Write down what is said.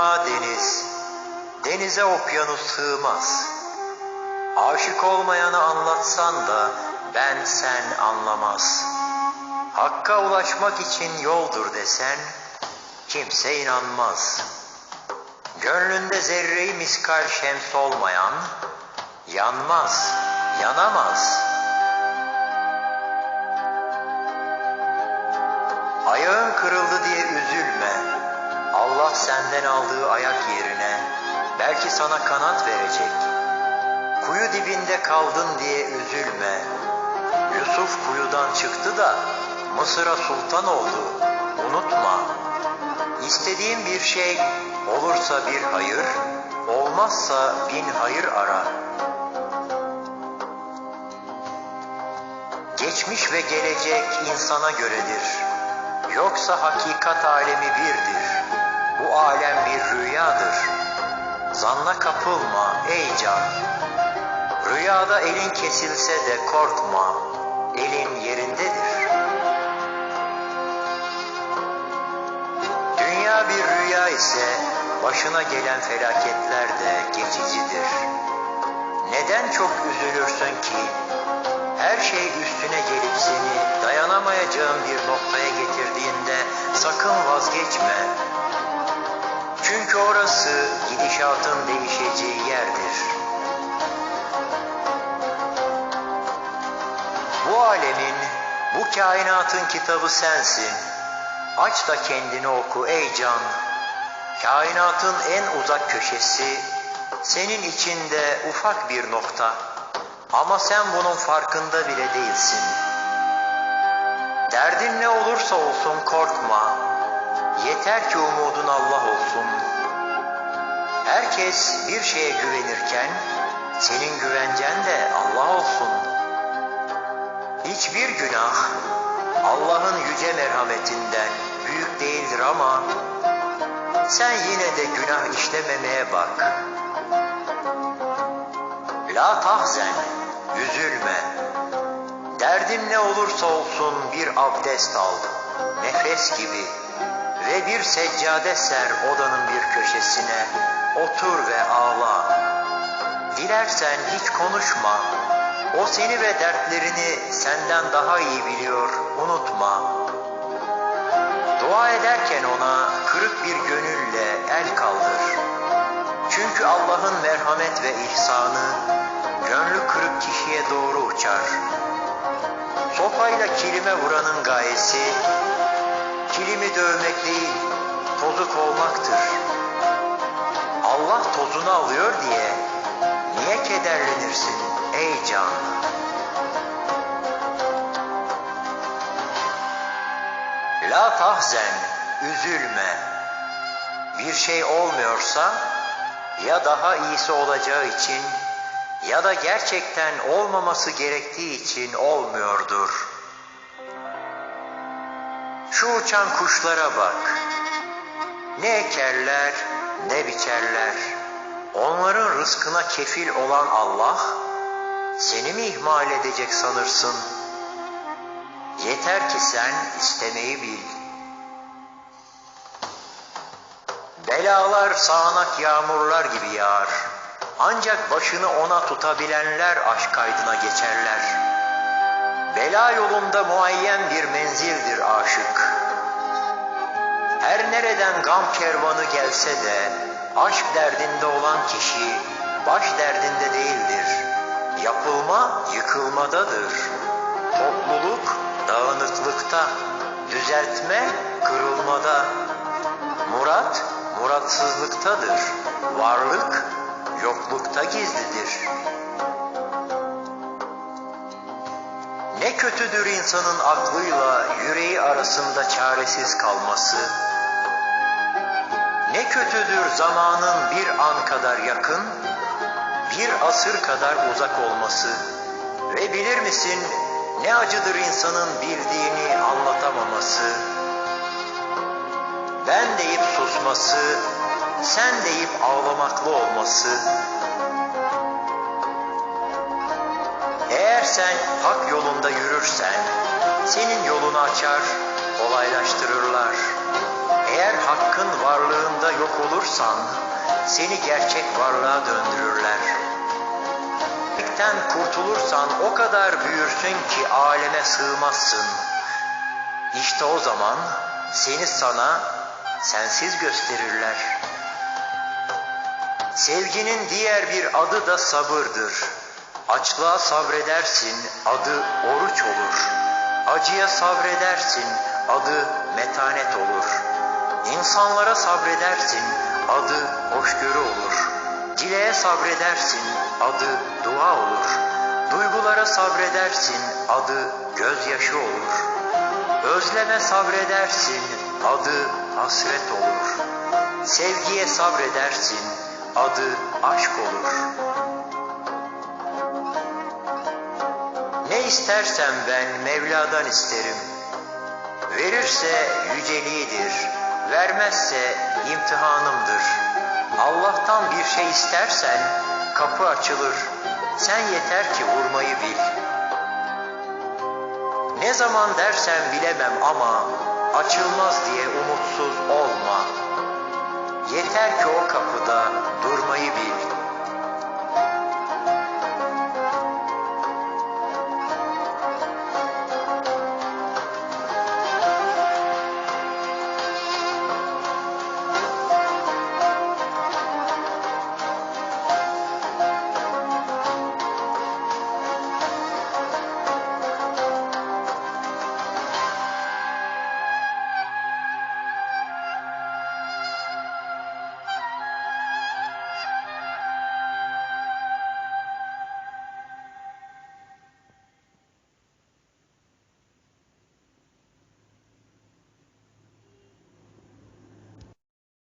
Irmağa deniz, denize okyanus sığmaz. Aşık olmayanı anlatsan da ben sen anlamaz. Hakka ulaşmak için yoldur desen kimse inanmaz. Gönlünde zerreyi miskal şems olmayan yanmaz, yanamaz. Ayağın kırıldı diye üzülme. Allah senden aldığı ayak yerine belki sana kanat verecek. Kuyu dibinde kaldın diye üzülme. Yusuf kuyudan çıktı da Mısır'a sultan oldu. Unutma. İstediğin bir şey olursa bir hayır, olmazsa bin hayır ara. Geçmiş ve gelecek insana göredir. Yoksa hakikat alemi birdir. Bu alem bir rüyadır. Zanna kapılma ey can. Rüyada elin kesilse de korkma. Elin yerindedir. Dünya bir rüya ise başına gelen felaketler de geçicidir. Neden çok üzülürsün ki? Her şey üstüne gelip seni dayanamayacağın bir noktaya getirdiğinde sakın vazgeçme. Çünkü orası gidişatın değişeceği yerdir. Bu alemin, bu kainatın kitabı sensin. Aç da kendini oku ey can. Kainatın en uzak köşesi, senin içinde ufak bir nokta. Ama sen bunun farkında bile değilsin. Derdin ne olursa olsun korkma. Yeter ki umudun Allah olsun. Herkes bir şeye güvenirken senin güvencen de Allah olsun. Hiçbir günah Allah'ın yüce merhametinden büyük değildir ama sen yine de günah işlememeye bak. La tahzen, üzülme. Derdin ne olursa olsun bir abdest al, nefes gibi ve bir seccade ser odanın bir köşesine, otur ve ağla. Dilersen hiç konuşma, o seni ve dertlerini senden daha iyi biliyor, unutma. Dua ederken ona kırık bir gönülle el kaldır. Çünkü Allah'ın merhamet ve ihsanı gönlü kırık kişiye doğru uçar. Sopayla kilime vuranın gayesi kilimi dövmek değil, tozuk olmaktır. Allah tozunu alıyor diye niye kederlenirsin ey can? La tahzen, üzülme. Bir şey olmuyorsa ya daha iyisi olacağı için ya da gerçekten olmaması gerektiği için olmuyordur. Şu uçan kuşlara bak. Ne ekerler ne biçerler. Onların rızkına kefil olan Allah seni mi ihmal edecek sanırsın? Yeter ki sen istemeyi bil. Belalar sağanak yağmurlar gibi yağar. Ancak başını ona tutabilenler aşk kaydına geçerler. Bela yolunda muayyen bir menzildir aşık. Her nereden gam kervanı gelse de aşk derdinde olan kişi baş derdinde değildir. Yapılma yıkılmadadır. Topluluk dağınıklıkta, düzeltme kırılmada. Murat muratsızlıktadır. Varlık yoklukta gizlidir. Ne kötüdür insanın aklıyla yüreği arasında çaresiz kalması. Kötüdür zamanın bir an kadar yakın, bir asır kadar uzak olması. Ve bilir misin ne acıdır insanın bildiğini anlatamaması. Ben deyip susması, sen deyip ağlamaklı olması. Eğer sen hak yolunda yürürsen, senin yolunu açar, kolaylaştırırlar. Hakkın varlığında yok olursan seni gerçek varlığa döndürürler. Gerçekten kurtulursan o kadar büyürsün ki aleme sığmazsın. İşte o zaman seni sana sensiz gösterirler. Sevginin diğer bir adı da sabırdır. Açlığa sabredersin, adı oruç olur. Acıya sabredersin, adı metanet olur. İnsanlara sabredersin, adı hoşgörü olur. Dileğe sabredersin, adı dua olur. Duygulara sabredersin, adı gözyaşı olur. Özleme sabredersin, adı hasret olur. Sevgiye sabredersin, adı aşk olur. Ne istersem ben Mevla'dan isterim. Verirse yüceliğidir, vermezse imtihanımdır. Allah'tan bir şey istersen kapı açılır. Sen yeter ki vurmayı bil. Ne zaman dersen bilemem ama açılmaz diye umutsuz olma. Yeter ki o kapıda durmayı bil.